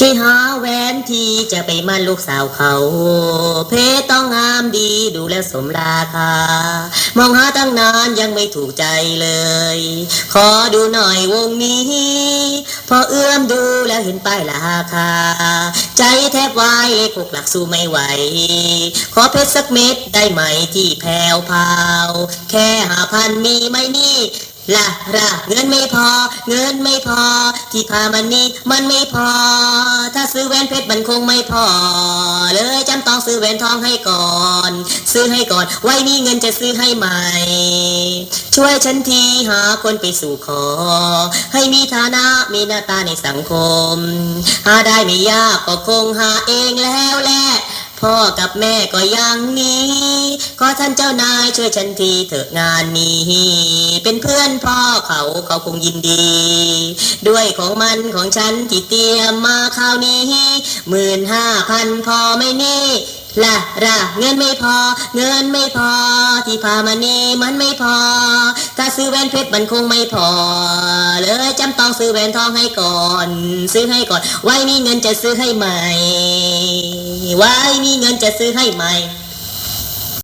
ช่วยหาแหวนที่จะไปมั่นลูกสาวเขา เพชรต้องงามดีดูแลสมราคา มองหาตั้งนานยังไม่ถูกใจเลย ขอดูหน่อยวงนี้ พอเอื้อมดูแล้วเห็นป้ายราคา ใจแทบวายเลขหกหลักสู้ไม่ไหว ขอเพชรสักเม็ดได้ไหมที่แพวพาว แค่หาพันมีไหมนี่ ละละเงินไม่พอ เงินไม่พอ ที่พามันนี่มันไม่พอ ถ้าซื้อแหวนเพชรมันคงไม่พอ เลยจำต้องซื้อแหวนทองให้ก่อน ซื้อให้ก่อน ไว้มีเงินจะซื้อให้ใหม่ ช่วยฉันทีหาคนไปสู่ขอ ให้มีฐานะมีหน้าตาในสังคม หาได้ไม่ยากก็คงหาเองแล้วแหละพ่อกับแม่ก็ยังนี้ ขอท่านเจ้านายช่วยฉันทีเถอะงานนี้ เป็นเพื่อนพ่อเขาเขาคงยินดี ด้วยของมันของฉันที่เตรียมมาคราวนี้หมื่นห้าพันพอไม่นี่ละละเงินไม่พอ เงินไม่พอ ที่พามานี่มันไม่พอ ถ้าซื้อแหวนเพชรมันคงไม่พอ เลยจำต้องซื้อแหวนทองให้ก่อน ซื้อให้ก่อน ไว้มีเงินจะซื้อให้ใหม่ ไว้มีเงินจะซื้อให้ใหม่